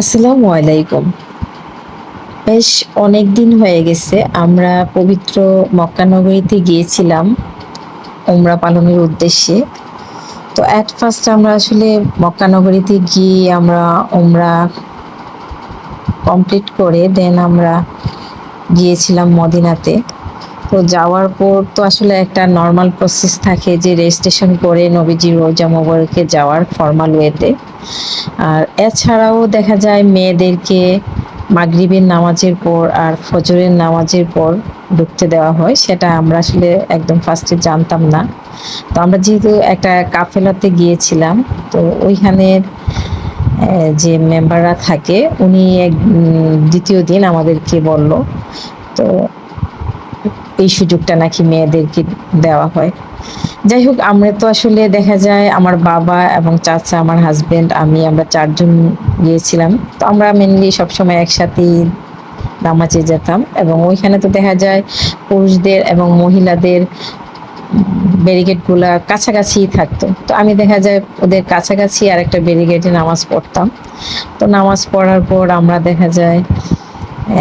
আসসালামু আলাইকুম। বেশ অনেক দিন হয়ে গেছে, আমরা পবিত্র মক্কা নগরীতে গিয়েছিলাম ওমরা পালনের উদ্দেশ্যে। তো অ্যাট ফার্স্ট আমরা আসলে মক্কা নগরীতে গিয়ে আমরা ওমরা কমপ্লিট করে দেন আমরা গিয়েছিলাম মদিনাতে। তো যাওয়ার পর তো আসলে একটা নর্মাল প্রসেস থাকে যে রেজিস্ট্রেশন করে নবীজি রোজা মোবারকে যাওয়ার ফর্মাল ওয়েতে আর এছাড়াও দেখা যায় মেয়েদেরকে মাগরিবের নামাজের পর আর ফজরের নামাজের পর ঢুকতে দেওয়া হয়, সেটা আমরা আসলে একদম ফার্স্টে জানতাম না। তো আমরা যেহেতু একটা কাফেলাতে গিয়েছিলাম, তো ওইখানের যে মেম্বাররা থাকে, উনি এক দ্বিতীয় দিন আমাদেরকে বলল। তো এই সুযোগটা নাকি মেয়েদেরকে দেওয়া হয়। যাই হোক, আমরা তো আসলে দেখা যায় আমার বাবা এবং চাচা, আমার হাজবেন্ড আমি আমরা চারজন গিয়েছিলাম। তো আমরা মেনলি সবসময় একসাথেই নামাজে যেতাম এবং ওইখানে তো দেখা যায় পুরুষদের এবং মহিলাদের ব্যারিকেডগুলা কাছাকাছি থাকতো। তো আমি দেখা যায় ওদের কাছাকাছি আর একটা ব্যারিকেডে নামাজ পড়তাম। তো নামাজ পড়ার পর আমরা দেখা যায়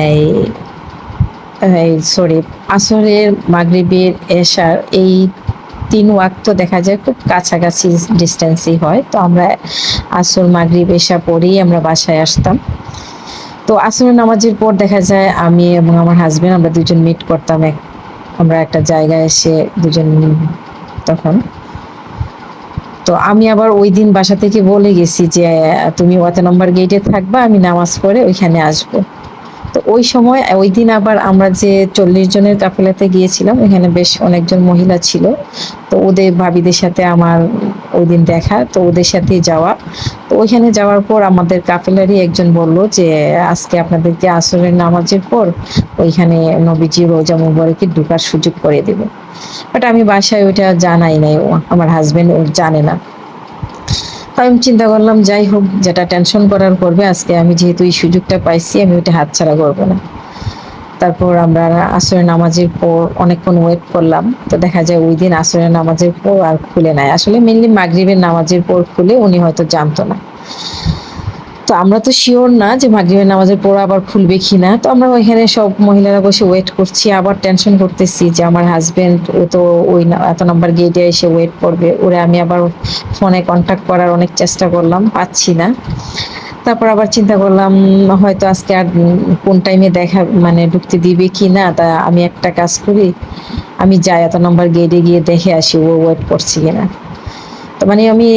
এই এই সরি আসরের মাগরিবের এশার এই তিন ওয়াক্ত দেখা যায় খুব কাছাকাছি ডিস্টেন্সই হয়। তো আমরা আসর, মাগরিব, এশা পরেই আমরা বাসায় আসতাম। তো আসরের নামাজের পর দেখা যায় আমি এবং আমার হাজবেন্ড আমরা দুজন মিট করতাম এক, আমরা একটা জায়গায় এসে দুজন তখন। তো আমি আবার ওই দিন বাসা থেকে বলে গেছি যে, তুমি ওয়াতে নম্বর গেটে থাকবা, আমি নামাজ পড়ে ওইখানে আসব। তো ওই সময় ওই দিন আবার আমরা যে চল্লিশ জনের কাফেলাতে গিয়েছিলাম এখানে বেশ অনেকজন মহিলা ছিল। তো ওদের ভাবিদের সাথে আমার ওই দিন দেখা, তো ওদের সাথেই যাওয়া। তো ওইখানে যাওয়ার পর আমাদের কাফেলারই একজন বলল যে, আজকে আপনাদেরকে আসরের নামাজের পর ওইখানে নবীজি রোজা মুবারকে ঢুকার সুযোগ করে দেবে। বাট আমি বাসায় ওইটা জানাই নাই, আমার হাজবেন্ড ও জানে না। তো আমি চিন্তা করলাম, যাই হোক, যেটা টেনশন করার করবে, আজকে আমি যেহেতু এই সুযোগটা পাইছি, আমি ওইটা হাতছাড়া করব না। তারপর আমরা আসরের নামাজের পর অনেকক্ষণ ওয়েট করলাম, তো দেখা যায় ওই দিন আসরের নামাজের পর আর খুলে নাই। আসলে মেনলি মাগরিবের নামাজের পর খুলে উনি হয়তো জানতো না। তো আমরা তো শিওর না যে মাগরিবের নামাজের পর আবার খুলবে কি না তো আমরা ওইখানে সব মহিলারা বসে ওয়েট করছি, আবার টেনশন করতেছি যে আমার হাজবেন্ড ও তো ওই এত নম্বর গেটে এসে ওয়েট করবে। ওরে আমি আবার ফোনে কন্ট্যাক্ট করার অনেক চেষ্টা করলাম, পাচ্ছি না। তারপর আবার চিন্তা করলাম, হয়তো আজকে আর কোন টাইমে দেখা মানে ঢুকতে দিবে কি না তা আমি একটা কাজ করি, আমি যাই, এত নম্বর গেটে গিয়ে দেখে আসি, ও ওয়েট করছি কিনা। তো মানে আমি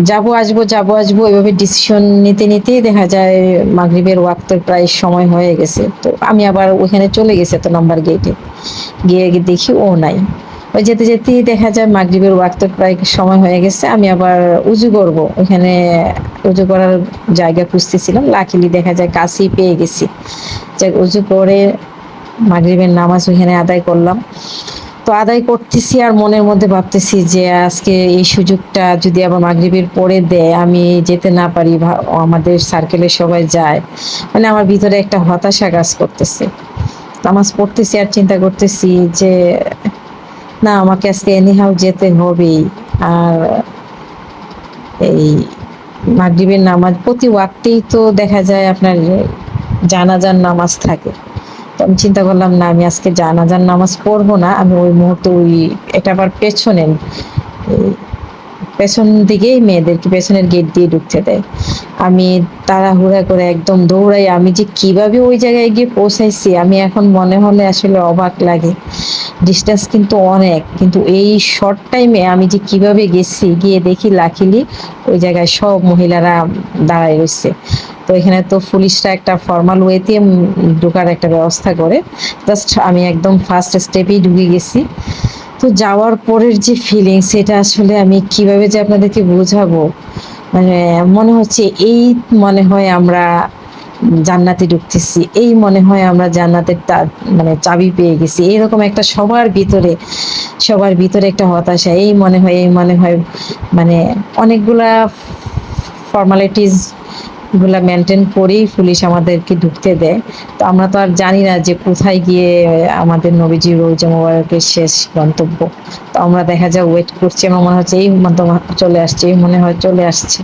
যাব, আসব যাব, আসব, এভাবে ডিসিশন নিতে নিতেই দেখা যায় মাগরিবের ওয়াক্তের প্রায় সময় হয়ে গেছে। তো আমি আবার ওইখানে চলে গেছে তো নাম্বার গেটে গিয়ে দেখি ও নাই। ওই যেতে যেতেই দেখা যায় মাগরিবের ওয়াক্তের প্রায় সময় হয়ে গেছে। আমি আবার উজু করব। ওইখানে উজু করার জায়গা খুঁজতেছিলাম। লাকিলি দেখা যায় কাছেই পেয়ে গেছি। যাক, উজু করে মাগরিবের নামাজ ওইখানে আদায় করলাম। তো আদায় করতেছি আর মনের মধ্যে ভাবতেছি যে আজকে এই সুযোগটা যদি আবার মাগরিবের পরে দেয়, আমি যেতে না পারি আমাদের সার্কেলে সবাই যায়। মানে আমার ভিতরে একটা হতাশা কাজ করতেছে। নামাজ পড়তেছি আর চিন্তা করতেছি যে, না, আমাকে আজকে এনিহাও যেতে হবেই। আর এই মাগরিবের নামাজ, প্রতি ওয়াক্তেই তো দেখা যায় আপনার জানাজার নামাজ থাকে। আমি চিন্তা করলাম, না, আমি আজকে জানাজার নামাজ পড়ব না, আমি ওই মুহূর্তে ওই, এটা আবার পেছনে পেছন দিকেই মেয়েদেরকে পেছনের গেট দিয়ে ঢুকতে দেয়। আমি তাড়াহুড়া করে একদম দৌড়াই, আমি যে কীভাবে ওই জায়গায় গিয়ে পৌঁছাইছি, আমি এখন মনে হলে আসলে অবাক লাগে। ডিস্টেন্স কিন্তু অনেক, কিন্তু এই শর্ট টাইমে আমি যে কীভাবে গেছি, গিয়ে দেখি লাকিলি ওই জায়গায় সব মহিলারা দাঁড়ায় রয়েছে। তো এখানে তো পুলিশরা একটা ফর্মাল ওয়েতে ঢোকার একটা ব্যবস্থা করে। জাস্ট আমি একদম ফার্স্ট স্টেপেই ঢুকে গেছি। তো যাওয়ার পরের যে ফিলিং সেটা আসলে আমি কীভাবে যে আপনাদেরকে বোঝাবো? মানে মনে হচ্ছে এই মনে হয় আমরা জান্নাতে ঢুকতেছি। এই মনে হয় আমরা জান্নাতের তা- মানে চাবি পেয়ে গেছি। এরকম একটা সবার ভিতরে সবার ভিতরে একটা হতাশা। এই মনে হয়, এই মনে হয় মানে অনেকগুলা ফর্মালিটিসগুলা মেনটেন করেই পুলিশ আমাদেরকে ঢুকতে দেয়। তো আমরা তো আর জানি না যে কোথায় গিয়ে আমাদের নবীজি রোজা মোবারকের শেষ গন্তব্য। তো আমরা দেখা যায় ওয়েট করছি। আমার মনে হচ্ছে এই চলে আসছে, এই মনে হয় চলে আসছে।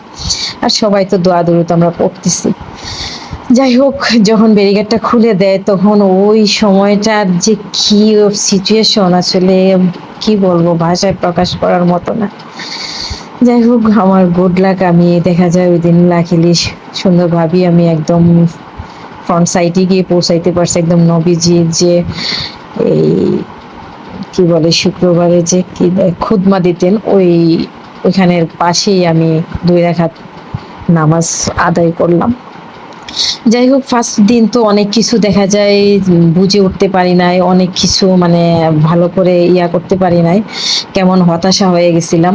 আর সবাই তো দোয়া দূরত আমরা পড়তেছি। যাই হোক যখন ব্যারিকেডটা খুলে দেয়, তখন ওই সময়টার যে কি সিচুয়েশন আসলে কি বলব, ভাষায় প্রকাশ করার মতো না। যাই হোক আমার গুড লাক আমি দেখা যায় ওই দিন লাকিলি সুন্দরভাবেই আমি একদম ফ্রন্ট সাইডে গিয়ে পৌঁছাইতে পারছি, একদম নবীজির যে এই কি বলে, শুক্রবারে যে কি খুদমা দিতেন, ওই ওইখানের পাশেই আমি দুই রাখাত নামাজ আদায় করলাম। যাই হোক ফার্স্ট দিন তো অনেক কিছু দেখা যায়, বুঝে উঠতে পারি নাই, অনেক কিছু মানে ভালো করে ইয়া করতে পারি নাই, কেমন হতাশা হয়ে গেছিলাম।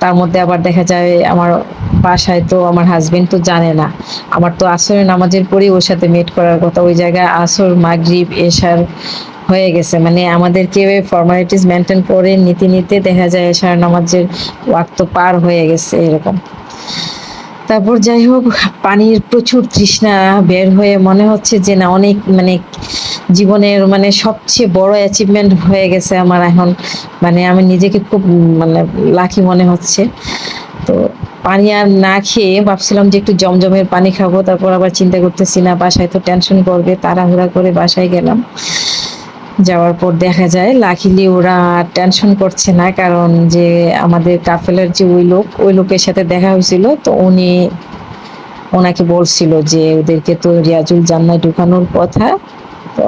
তার মধ্যে আবার দেখা যায়, আমার বাসায় তো আমার হাজবেন্ড তো জানে না। আমার তো আসরের নামাজের পরেই ওর সাথে মেট করার কথা, ওই জায়গায় আসর, মাগরিব, এশার হয়ে গেছে। মানে আমাদেরকে ফর্মালিটিস মেনটেন করে নীতি নিতে দেখা যায়, এশার নামাজের ওয়াক্ত পার হয়ে গেছে, এরকম। তারপর যাই হোক, পানির প্রচুর তৃষ্ণা বের হয়ে মনে হচ্ছে যে না, অনেক মানে জীবনের মানে সবচেয়ে বড় অ্যাচিভমেন্ট হয়ে গেছে আমার এখন। মানে আমি নিজেকে খুব মানে লাকি মনে হচ্ছে। তো পানি আর না খেয়ে ভাবছিলাম যে একটু জমজমের পানি খাব, তারপর আবার চিন্তা করতেছি না, বাসায় তো টেনশন করবে, তাড়াহুড়া করে বাসায় গেলাম। যাওয়ার পর দেখা যায় লাকিলি ওরা টেনশন করছে না, কারণ যে আমাদের কাফেলের যে ওই লোক, ওই লোকের সাথে দেখা হয়েছিল, তো উনি ওনাকে বলছিল যে ওদেরকে তো রিয়াজুল জান্নায় ঢুকানোর কথা। তো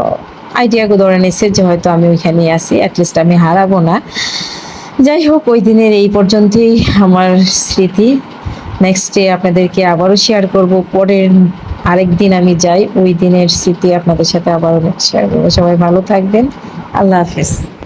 আইডিয়াকে ধরে নিচ্ছে যে হয়তো আমি ওইখানেই আসি অ্যাটলিস্ট আমি হারাবো না। যাই হোক, ওই দিনের এই পর্যন্তই আমার স্মৃতি। নেক্সট ডে আপনাদেরকে আবারও শেয়ার করব, পরের আরেক দিন আমি যাই, ওই দিনের স্মৃতি আপনাদের সাথে আবার শেয়ার করব। সবাই ভালো থাকবেন। আল্লাহ হাফেজ।